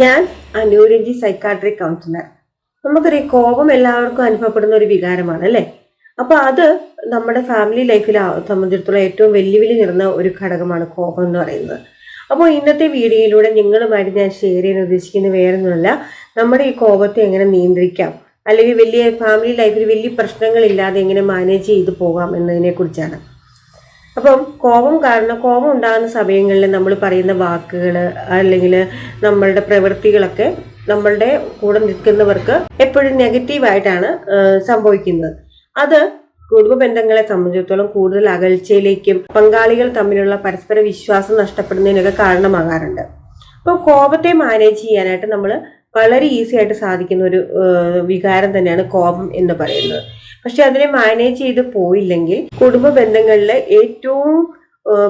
ഞാൻ അനൂരജി psychiatric councillor നമുക്കറിയാം കോപം എല്ലാവർക്കും അനുഭവപ്പെടുന്ന ഒരു വികാരമാണ് അല്ലേ? അപ്പൊ അത് നമ്മുടെ ഫാമിലി ലൈഫിൽ സംബന്ധിച്ചിടത്തോളം ഏറ്റവും വെല്ലുവിളി നിറഞ്ഞ ഒരു ഘടകമാണ് കോപം എന്ന് പറയുന്നത്. അപ്പോൾ ഇന്നത്തെ വീഡിയോയിലൂടെ നിങ്ങളുമായിട്ട് ഞാൻ ഷെയർ ചെയ്യാൻ ഉദ്ദേശിക്കുന്നത് വേറൊന്നുമല്ല നമ്മുടെ ഈ കോപത്തെ എങ്ങനെ നിയന്ത്രിക്കാം അല്ലെങ്കിൽ വലിയ ഫാമിലി ലൈഫിൽ വലിയ പ്രശ്നങ്ങളില്ലാതെ എങ്ങനെ മാനേജ് ചെയ്തു പോകാം എന്നതിനെ കുറിച്ചാണ് അപ്പം കോപം കാരണം കോപം ഉണ്ടാകുന്ന സമയങ്ങളിൽ നമ്മൾ പറയുന്ന വാക്കുകൾ അല്ലെങ്കിൽ നമ്മളുടെ പ്രവൃത്തികളൊക്കെ നമ്മളുടെ കൂടെ നിൽക്കുന്നവർക്ക് എപ്പോഴും നെഗറ്റീവായിട്ടാണ് സംഭവിക്കുന്നത്. അത് കുടുംബ ബന്ധങ്ങളെ സംബന്ധിച്ചിടത്തോളം കൂടുതൽ അകൽച്ചയിലേക്കും പങ്കാളികൾ തമ്മിലുള്ള പരസ്പര വിശ്വാസം നഷ്ടപ്പെടുന്നതിനൊക്കെ കാരണമാകാറുണ്ട്. അപ്പോൾ കോപത്തെ മാനേജ് ചെയ്യാനായിട്ട് നമ്മൾ വളരെ ഈസി ആയിട്ട് സാധിക്കുന്ന ഒരു വികാരം തന്നെയാണ് കോപം എന്ന് പറയുന്നത്. പക്ഷെ അതിനെ മാനേജ് ചെയ്ത് പോയില്ലെങ്കിൽ കുടുംബ ബന്ധങ്ങളിൽ ഏറ്റവും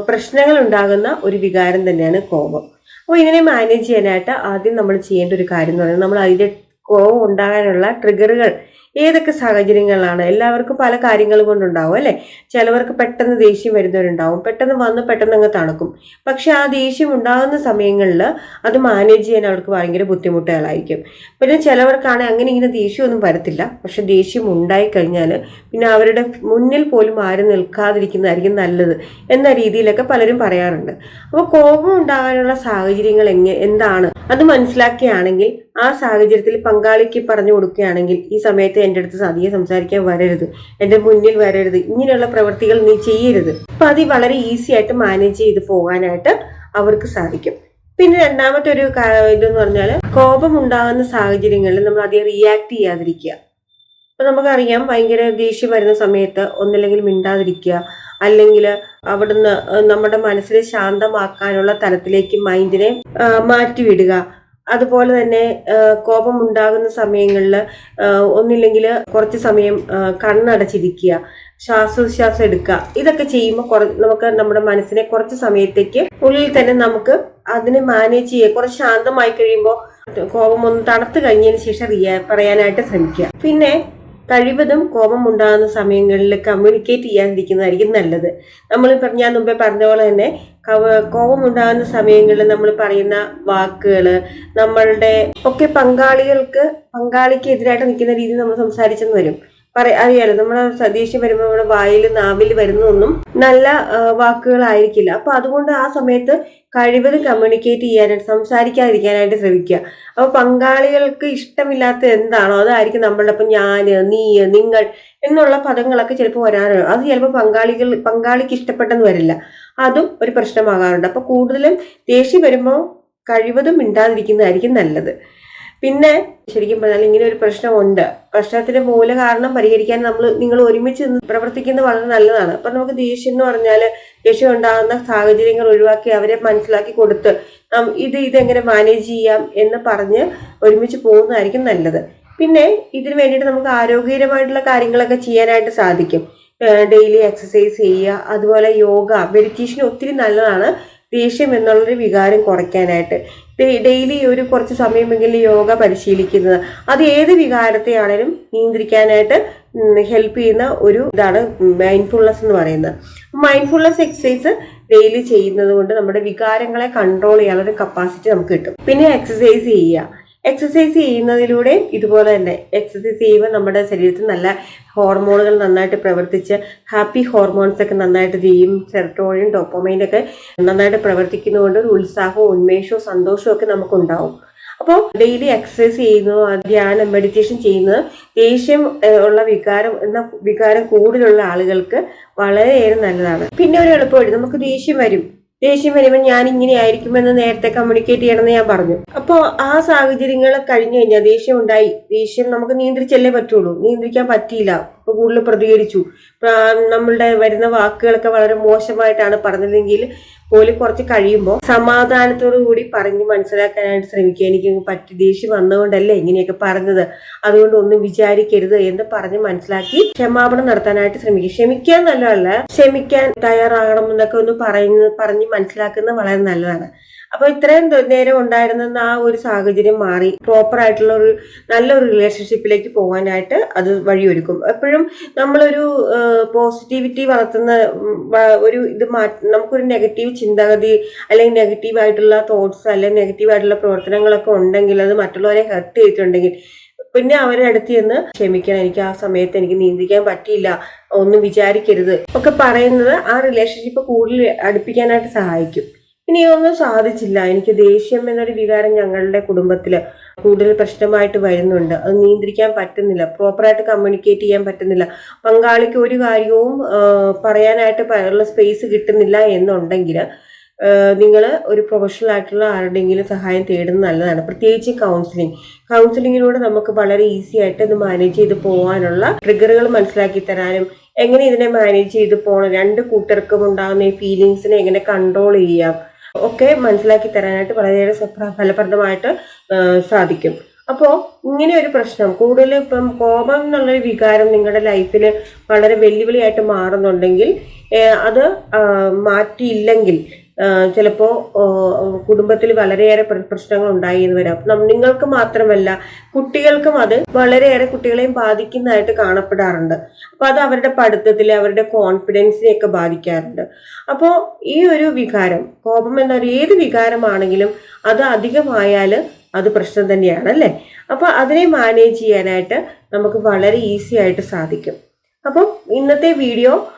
പ്രശ്നങ്ങൾ ഉണ്ടാകുന്ന ഒരു വികാരം തന്നെയാണ് കോപം. അപ്പോൾ ഇതിനെ മാനേജ് ചെയ്യാനായിട്ട് ആദ്യം നമ്മൾ ചെയ്യേണ്ട ഒരു കാര്യം എന്ന് പറയുന്നത് നമ്മൾ അതിന്റെ കോപം ഉണ്ടാകാനുള്ള ട്രിഗറുകൾ ഏതൊക്കെ സാഹചര്യങ്ങളിലാണ്? എല്ലാവർക്കും പല കാര്യങ്ങൾ കൊണ്ടുണ്ടാവും അല്ലേ? ചിലവർക്ക് പെട്ടെന്ന് ദേഷ്യം വരുന്നവരുണ്ടാവും. പെട്ടെന്ന് വന്ന് പെട്ടെന്ന് അങ്ങ് തണുക്കും. പക്ഷെ ആ ദേഷ്യം ഉണ്ടാകുന്ന സമയങ്ങളിൽ അത് മാനേജ് ചെയ്യാൻ അവർക്ക് ഭയങ്കര ബുദ്ധിമുട്ടുകളായിരിക്കും. പിന്നെ ചിലവർക്കാണെങ്കിൽ അങ്ങനെ ഇങ്ങനെ ദേഷ്യമൊന്നും വരത്തില്ല. പക്ഷെ ദേഷ്യം ഉണ്ടായി കഴിഞ്ഞാൽ പിന്നെ അവരുടെ മുന്നിൽ പോലും ആരും നിൽക്കാതിരിക്കുന്നതായിരിക്കും നല്ലത് എന്ന രീതിയിലൊക്കെ പലരും പറയാറുണ്ട്. അപ്പോൾ കോപം ഉണ്ടാകാനുള്ള സാഹചര്യങ്ങൾ എങ്ങനെ എന്താണ്? അത് മനസ്സിലാക്കിയാണെങ്കിൽ ആ സാഹചര്യത്തിൽ പങ്കാളിക്ക് പറഞ്ഞു കൊടുക്കുകയാണെങ്കിൽ ഈ സമയത്ത് എന്റെ അടുത്ത് അധികം സംസാരിക്കാൻ വരരുത്. എന്റെ മുന്നിൽ വരരുത്. ഇങ്ങനെയുള്ള പ്രവൃത്തികൾ നീ ചെയ്യരുത്. അപ്പം അത് വളരെ ഈസി ആയിട്ട് മാനേജ് ചെയ്ത് പോകാനായിട്ട് അവർക്ക് സാധിക്കും. പിന്നെ രണ്ടാമത്തെ ഒരു ഇതെന്ന് പറഞ്ഞാൽ കോപം ഉണ്ടാകുന്ന സാഹചര്യങ്ങളിൽ നമ്മൾ അധികം റിയാക്ട് ചെയ്യാതിരിക്കുക. ഇപ്പം നമുക്കറിയാം ഭയങ്കര ദേഷ്യം വരുന്ന സമയത്ത് ഒന്നില്ലെങ്കിൽ മിണ്ടാതിരിക്കുക. അല്ലെങ്കിൽ അവിടുന്ന് നമ്മുടെ മനസ്സിനെ ശാന്തമാക്കാനുള്ള തലത്തിലേക്ക് മൈൻഡിനെ മാറ്റിവിടുക. അതുപോലെ തന്നെ കോപം ഉണ്ടാകുന്ന സമയങ്ങളിൽ ഒന്നില്ലെങ്കിൽ കുറച്ച് സമയം കണ്ണടച്ചിരിക്കുക ശ്വാസോച്ഛ്വാസം എടുക്കുക. ഇതൊക്കെ ചെയ്യുമ്പോൾ കുറ നമുക്ക് നമ്മുടെ മനസ്സിനെ കുറച്ച് സമയത്തേക്ക് ഉള്ളിൽ തന്നെ നമുക്ക് അതിനെ മാനേജ് ചെയ്യുക. കുറച്ച് ശാന്തമായി കഴിയുമ്പോൾ കോപം ഒന്ന് തണുത്ത് കഴിഞ്ഞതിന് ശേഷം പറയാനായിട്ട് ശ്രമിക്കുക. പിന്നെ കഴിവതും കോപം ഉണ്ടാകുന്ന സമയങ്ങളിൽ കമ്മ്യൂണിക്കേറ്റ് ചെയ്യാതിരിക്കുന്നതായിരിക്കും നല്ലത്. നമ്മൾ ഞാൻ മുമ്പേ പറഞ്ഞ പോലെ തന്നെ കോപം ഉണ്ടാകുന്ന സമയങ്ങളിൽ നമ്മൾ പറയുന്ന വാക്കുകൾ നമ്മളുടെ ഒക്കെ പങ്കാളികൾക്ക് പങ്കാളിക്ക് എതിരായിട്ട് നിൽക്കുന്ന രീതിയിൽ നമ്മൾ സംസാരിച്ചെന്ന് വരും. അറിയാലോ നമ്മൾ സതീഷ് വരുമ്പോൾ നമ്മുടെ വായിൽ നാവിൽ വരുന്നതൊന്നും നല്ല വാക്കുകളായിരിക്കില്ല. അപ്പൊ അതുകൊണ്ട് ആ സമയത്ത് കഴിവതും കമ്മ്യൂണിക്കേറ്റ് ചെയ്യാനായിട്ട് സംസാരിക്കാതിരിക്കാനായിട്ട് ശ്രമിക്കുക. അപ്പൊ പങ്കാളികൾക്ക് ഇഷ്ടമില്ലാത്ത എന്താണോ അതായിരിക്കും നമ്മളുടെ ഇപ്പം ഞാൻ നീ നിങ്ങൾ എന്നുള്ള പദങ്ങളൊക്കെ ചിലപ്പോൾ വരാറുണ്ട് അത് ചിലപ്പോൾ പങ്കാളികൾ പങ്കാളിക്ക് ഇഷ്ടപ്പെട്ടെന്ന് വരില്ല. അതും ഒരു പ്രശ്നമാകാറുണ്ട്. അപ്പൊ കൂടുതലും ദേഷ്യം വരുമ്പോൾ കഴിവതും മിണ്ടാതിരിക്കുന്നതായിരിക്കും നല്ലത്. പിന്നെ ശരിക്കും പറഞ്ഞാൽ ഇങ്ങനെ ഒരു പ്രശ്നമുണ്ട്. പ്രശ്നത്തിന്റെ മൂല കാരണം പരിഹരിക്കാൻ നമ്മൾ നിങ്ങൾ ഒരുമിച്ച് പ്രവർത്തിക്കുന്നത് വളരെ നല്ലതാണ്. അപ്പൊ നമുക്ക് ദേഷ്യം എന്ന് പറഞ്ഞാൽ ദേഷ്യം ഉണ്ടാകുന്ന സാഹചര്യങ്ങൾ ഒഴിവാക്കി അവരെ മനസ്സിലാക്കി കൊടുത്ത് ഇത് ഇതെങ്ങനെ മാനേജ് ചെയ്യാം എന്ന് പറഞ്ഞ് ഒരുമിച്ച് പോകുന്നതായിരിക്കും നല്ലത്. പിന്നെ ഇതിന് വേണ്ടിയിട്ട് നമുക്ക് ആരോഗ്യകരമായിട്ടുള്ള കാര്യങ്ങളൊക്കെ ചെയ്യാനായിട്ട് സാധിക്കും. ഡെയിലി എക്സസൈസ് ചെയ്യുക അതുപോലെ യോഗ മെഡിറ്റേഷൻ ഒത്തിരി നല്ലതാണ്. ദേഷ്യം എന്നുള്ളൊരു വികാരം കുറയ്ക്കാനായിട്ട്. ഡെയിലി ഒരു കുറച്ച് സമയമെങ്കിലും യോഗ പരിശീലിക്കുന്നത്. അത് ഏത് വികാരത്തെയാണേലും നിയന്ത്രിക്കാനായിട്ട് ഹെൽപ്പ് ചെയ്യുന്ന ഒരു ഇതാണ് മൈൻഡ്ഫുൾനെസ് എന്ന് പറയുന്നത്. മൈൻഡ്ഫുൾനെസ് എക്സസൈസ് ഡെയിലി ചെയ്യുന്നത് കൊണ്ട് നമ്മുടെ വികാരങ്ങളെ കൺട്രോൾ ചെയ്യാനുള്ള ഒരു കപ്പാസിറ്റി നമുക്ക് കിട്ടും. പിന്നെ എക്സസൈസ് ചെയ്യുക. എക്സസൈസ് ചെയ്യുന്നതിലൂടെ ഇതുപോലെ തന്നെ എക്സസൈസ് ചെയ്യുമ്പോൾ നമ്മുടെ ശരീരത്തിൽ നല്ല ഹോർമോണുകൾ നന്നായിട്ട് പ്രവർത്തിച്ച് ഹാപ്പി ഹോർമോൺസ് ഒക്കെ നന്നായിട്ട് ചെയ്യും സെറട്ടോണിൻ ഡോപ്പോമൈൻ ഒക്കെ നന്നായിട്ട് പ്രവർത്തിക്കുന്നതുകൊണ്ട് ഒരു ഉത്സാഹവും ഉന്മേഷവും സന്തോഷവും ഒക്കെ നമുക്കുണ്ടാവും. അപ്പോൾ ഡെയിലി എക്സസൈസ് ചെയ്യുന്നു ധ്യാനം മെഡിറ്റേഷൻ ചെയ്യുന്നത് ദേഷ്യം ഉള്ള വികാരം എന്ന വികാരം കൂടുതലുള്ള ആളുകൾക്ക് വളരെയേറെ നല്ലതാണ്. പിന്നെ ഒരു എളുപ്പവഴി നമുക്ക് ദേഷ്യം വരും. ദേഷ്യം വരുമ്പോൾ ഞാൻ ഇങ്ങനെ ആയിരിക്കുമെന്ന് നേരത്തെ കമ്മ്യൂണിക്കേറ്റ് ചെയ്യണമെന്ന് ഞാൻ പറഞ്ഞു. അപ്പോൾ ആ സാഹചര്യങ്ങൾ കഴിഞ്ഞു കഴിഞ്ഞാൽ ദേഷ്യം ഉണ്ടായി. ദേഷ്യം നമുക്ക് നിയന്ത്രിച്ചല്ലേ പറ്റുള്ളൂ. നിയന്ത്രിക്കാൻ പറ്റിയില്ല. കൂടുതൽ പ്രതികരിച്ചു. നമ്മളുടെ വരുന്ന വാക്കുകളൊക്കെ വളരെ മോശമായിട്ടാണ് പറഞ്ഞതെങ്കിൽ പോലും കുറച്ച് കഴിയുമ്പോൾ സമാധാനത്തോടു കൂടി പറഞ്ഞ് മനസ്സിലാക്കാനായിട്ട് ശ്രമിക്കുക. എനിക്ക് പറ്റി ദേഷ്യം വന്നുകൊണ്ടല്ലേ ഇങ്ങനെയൊക്കെ പറഞ്ഞത്. അതുകൊണ്ട് ഒന്നും വിചാരിക്കരുത് എന്ന് പറഞ്ഞ് മനസ്സിലാക്കി ക്ഷമാപണം നടത്താനായിട്ട് ശ്രമിക്കുക. ക്ഷമിക്കാൻ നല്ലതല്ല. ക്ഷമിക്കാൻ തയ്യാറാകണം എന്നൊക്കെ ഒന്ന് പറയുന്നത് പറഞ്ഞ് മനസ്സിലാക്കുന്നത് വളരെ നല്ലതാണ്. അപ്പൊ ഇത്രയും നേരം ഉണ്ടായിരുന്ന ആ ഒരു സാഹചര്യം മാറി. പ്രോപ്പർ ആയിട്ടുള്ള ഒരു നല്ലൊരു റിലേഷൻഷിപ്പിലേക്ക് പോകാനായിട്ട് അത് വഴിയൊരുക്കും. എപ്പോഴും നമ്മളൊരു പോസിറ്റിവിറ്റി വളർത്തുന്ന ഒരു ഇത് നമുക്കൊരു നെഗറ്റീവ് ചിന്താഗതി അല്ലെങ്കിൽ നെഗറ്റീവ് ആയിട്ടുള്ള തോട്ട്സ് അല്ലെങ്കിൽ നെഗറ്റീവ് ആയിട്ടുള്ള പ്രവർത്തനങ്ങളൊക്കെ ഉണ്ടെങ്കിൽ അത് മറ്റുള്ളവരെ ഹെർട്ട് ചെയ്തിട്ടുണ്ടെങ്കിൽ പിന്നെ അവരുടെ അടുത്ത് ചെന്ന് ക്ഷമിക്കണം. എനിക്ക് ആ സമയത്ത് എനിക്ക് നീന്തിക്കാൻ പറ്റിയില്ല. ഒന്നും വിചാരിക്കരുത്. ഒക്കെ പറയുന്നത് ആ റിലേഷൻഷിപ്പ് കൂടുതൽ അടുപ്പിക്കാനായിട്ട് സഹായിക്കും. ഇനി ഒന്നും സാധിച്ചില്ല. എനിക്ക് ദേഷ്യം എന്നൊരു വികാരം ഞങ്ങളുടെ കുടുംബത്തിൽ കൂടുതൽ പ്രശ്നമായിട്ട് വരുന്നുണ്ട്. അത് നിയന്ത്രിക്കാൻ പറ്റുന്നില്ല. പ്രോപ്പറായിട്ട് കമ്മ്യൂണിക്കേറ്റ് ചെയ്യാൻ പറ്റുന്നില്ല. പങ്കാളിക്ക് ഒരു കാര്യവും പറയാനായിട്ട് ഉള്ള സ്പേസ് കിട്ടുന്നില്ല എന്നുണ്ടെങ്കിൽ നിങ്ങൾ ഒരു പ്രൊഫഷണൽ ആയിട്ടുള്ള ആരുടെയെങ്കിലും സഹായം തേടുന്നത് നല്ലതാണ്. പ്രത്യേകിച്ച് കൗൺസിലിംഗ് കൗൺസിലിങ്ങിലൂടെ നമുക്ക് വളരെ ഈസി ആയിട്ട് ഇത് മാനേജ് ചെയ്ത് പോകാനുള്ള ട്രിഗറുകൾ മനസ്സിലാക്കി തരാനും എങ്ങനെ ഇതിനെ മാനേജ് ചെയ്ത് പോകണം രണ്ട് കൂട്ടർക്കും ഉണ്ടാകുന്ന ഈ ഫീലിങ്സിനെ എങ്ങനെ കൺട്രോൾ ചെയ്യാം ഒക്കെ മനസ്സിലാക്കി തരാനായിട്ട് വളരെയേറെ ഫലപ്രദമായിട്ട് സാധിക്കും. അപ്പോൾ ഇങ്ങനെ ഒരു പ്രശ്നം കൂടുതൽ ഇപ്പം കോപം എന്നുള്ളൊരു വികാരം നിങ്ങളുടെ ലൈഫിൽ വളരെ വെല്ലുവിളിയായിട്ട് മാറുന്നുണ്ടെങ്കിൽ അത് മാറ്റിയില്ലെങ്കിൽ ചിലപ്പോൾ കുടുംബത്തിൽ വളരെയേറെ പ്ര- പ്രശ്നങ്ങൾ ഉണ്ടായി എന്ന് വരാം. നിങ്ങൾക്ക് മാത്രമല്ല കുട്ടികൾക്കും അത് വളരെയേറെ കുട്ടികളെയും ബാധിക്കുന്നതായിട്ട് കാണപ്പെടാറുണ്ട്. അപ്പോൾ അത് അവരുടെ പഠിത്തത്തിൽ അവരുടെ കോൺഫിഡൻസിനെയൊക്കെ ബാധിക്കാറുണ്ട്. അപ്പോൾ ഈ ഒരു വികാരം കോപം എന്നൊരു ഏത് വികാരമാണെങ്കിലും അത് അധികമായാൽ അത് പ്രശ്നം തന്നെയാണ് അല്ലേ? അപ്പോൾ അതിനെ മാനേജ് ചെയ്യാനായിട്ട് നമുക്ക് വളരെ ഈസി ആയിട്ട് സാധിക്കും. അപ്പം ഇന്നത്തെ വീഡിയോ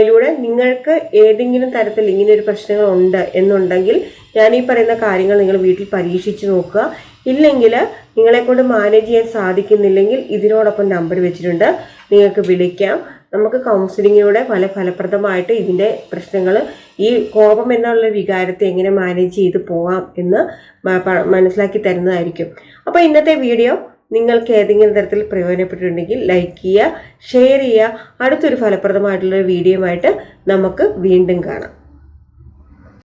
യിലൂടെ നിങ്ങൾക്ക് ഏതെങ്കിലും തരത്തിൽ ഇങ്ങനെ ഒരു പ്രശ്നങ്ങൾ ഉണ്ട് എന്നുണ്ടെങ്കിൽ ഞാൻ ഈ പറയുന്ന കാര്യങ്ങൾ നിങ്ങൾ വീട്ടിൽ പരീക്ഷിച്ച് നോക്കുക. ഇല്ലെങ്കിൽ നിങ്ങളെ കൊണ്ട് മാനേജ് ചെയ്യാൻ സാധിക്കുന്നില്ലെങ്കിൽ ഇതിനോടൊപ്പം നമ്പർ വെച്ചിട്ടുണ്ട്. നിങ്ങൾക്ക് വിളിക്കാം. നമുക്ക് കൗൺസിലിങ്ങിലൂടെ പല ഫലപ്രദമായിട്ട് ഇതിന്റെ പ്രശ്നങ്ങൾ ഈ കോപം എന്നുള്ള വികാരത്തെ എങ്ങനെ മാനേജ് ചെയ്ത് പോകാം എന്ന് മനസ്സിലാക്കി തരുന്നതായിരിക്കും. അപ്പോൾ ഇന്നത്തെ വീഡിയോ നിങ്ങൾക്ക് ഏതെങ്കിലും തരത്തിൽ പ്രയോജനപ്പെട്ടിട്ടുണ്ടെങ്കിൽ ലൈക്ക് ചെയ്യുക ഷെയർ ചെയ്യുക. അടുത്തൊരു ഫലപ്രദമായിട്ടുള്ള വീഡിയോയുമായിട്ട് നമുക്ക് വീണ്ടും കാണാം.